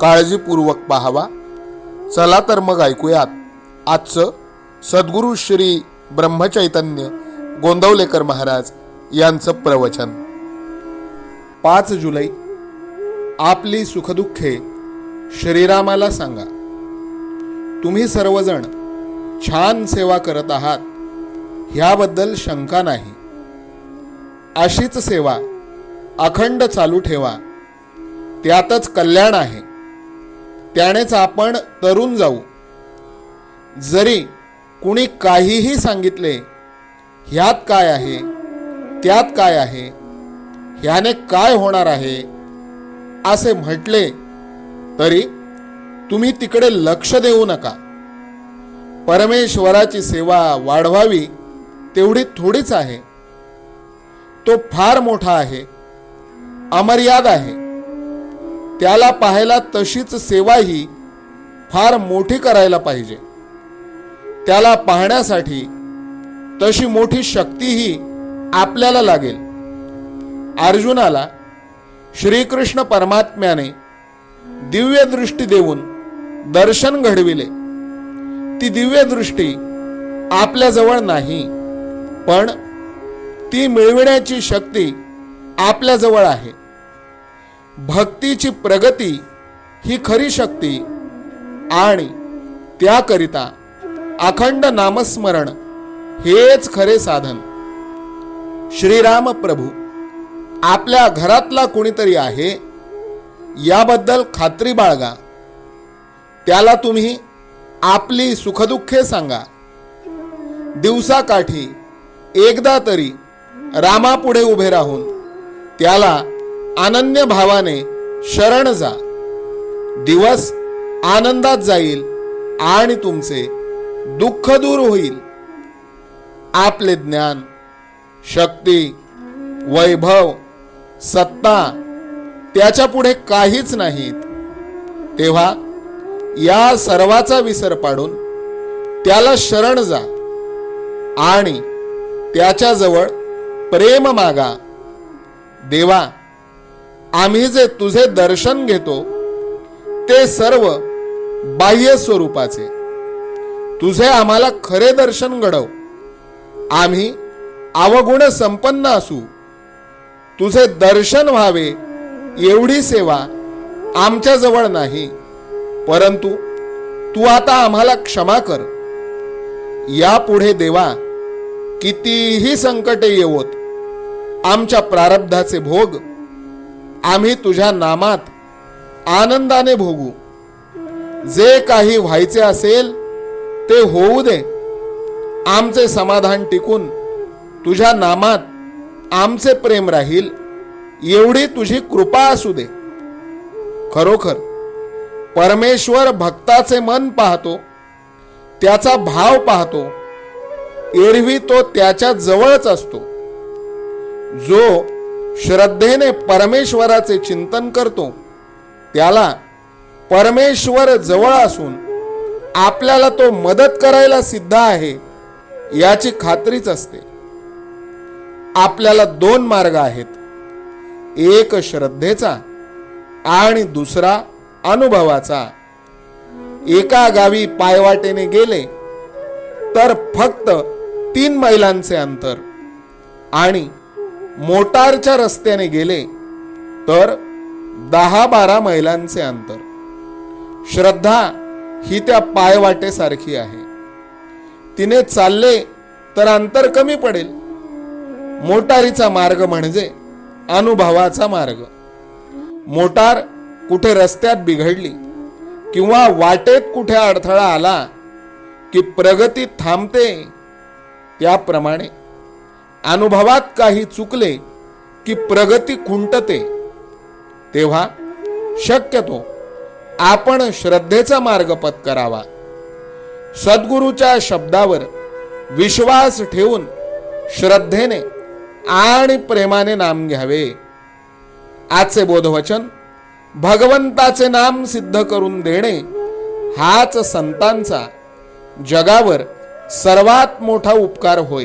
काळजीपूर्वक पाहावा. चला तर मग ऐकूयात. आजचं सद्गुरू श्री ब्रह्मचैतन्य गोंदवलेकर महाराज यांचं प्रवचन. पाच जुलै. आपली सुखदुःखे श्रीरामाला सांगा. तुम्ही सर्वजण छान सेवा करत आहात. ह्याबद्दल शंका नाही. अशीच सेवा अखंड चालू ठेवा. त्यातच कल्याण आहे. त्यानेच आपण तरुण जाऊ. जरी कुणी काहीही सांगितले ह्यात काय आहे त्यात काय आहे ह्याने काय होणार आहे असे म्हटले तरी तुम्ही तिकडे लक्ष देऊ नका. परमेश्वराची सेवा वाढवावी तेवढी थोडीच आहे. तो फार मोठा आहे अमर्याद आहे. त्याला पाहायला तशीच सेवाही फार मोठी करायला पाहिजे. त्याला पाहण्यासाठी तशी मोठी शक्तीही आपल्याला लागेल. अर्जुनाला श्रीकृष्ण परमात्म्याने दिव्यदृष्टी देऊन दर्शन घडविले. ती दिव्यदृष्टी आपल्याजवळ नाही पण ती मिळविण्याची शक्ती आपल्याजवळ आहे. भक्तीची प्रगती ही खरी शक्ती आणि त्याकरिता अखंड नामस्मरण हेच खरे साधन. श्रीराम प्रभू आपल्या घरातला कुणीतरी आहे याबद्दल खात्री बाळगा. त्याला तुम्ही आपली सुखदुःखे सांगा. दिवसाकाठी एकदा तरी रामापुढे उभे राहून त्याला अनन्य भावाने शरण जा. दिवस आनंदात जाईल आणि तुमचे दुःख दूर होईल. आपले ज्ञान शक्ती वैभव सत्ता त्याच्या पुढे काहीच नाहीत. तेव्हा या सर्वाचा विसर पाडून त्याला शरण जा आणि त्याच्याजवळ प्रेम मागा. देवा आम्ही जे तुझे दर्शन घेतो ते सर्व बाह्य स्वरूपाचे. तुझे आम्हाला खरे दर्शन घडव. आम्ही अवगुण संपन्न असू. तुझे दर्शन व्हावे एवढी सेवा आमच्याजवळ नाही. परंतु तू आता आम्हाला क्षमा कर. यापुढे देवा कितीही संकटे येवोत आमच्या प्रारब्धाचे भोग आम्ही तुझ्या नामात आनंदाने भोगू. जे काही व्हायचे असेल ते होऊ दे. आमचे समाधान टिकून तुझ्या नामात आमचे प्रेम राहील. एवढी तुझी कृपा असू दे. खरोखर परमेश्वर भक्ताचे मन पाहतो त्याचा भाव पाहतो एरवी तो त्याच्या जवळच असतो. जो श्रद्धेने परमेश्वराचे चिंतन करतो. त्याला परमेश्वर जवळ असून आपल्याला तो मदत करायला सिद्ध आहे याची खात्रीच असते. आपल्याला दोन मार्ग आहेत. एक श्रद्धेचा आणि दुसरा अनुभवाचा. एका गावी पायवाटेने गेले तर फक्त तीन मैलांचे अंतर आणि मोटारच्या रस्त्याने गेले तर दहा बारा मैलांचे अंतर. श्रद्धा ही त्या पायवाटेसारखी आहे. तिने चालले तर अंतर कमी पडेल. मोटारीचा मार्ग म्हणजे अनुभवाचा मार्ग. मोटार कुठे रस्त्यात बिघडली किंवा वाटेत कुठे अडथळा आला की प्रगती थांबते त्याप्रमाणे. अनुभवात काही चुकले की प्रगती खुंटते तेव्हा शक्यतो आपण श्रद्धेचा मार्ग पत्करावा सद्गुरूच्या शब्दावर विश्वास ठेवून श्रद्धेने आणि प्रेमाने नाम घ्यावे. आजचे बोधवचन भगवंताचे नाम सिद्ध करून देणे हाच संतांचा जगावर सर्वात मोठा उपकार होय.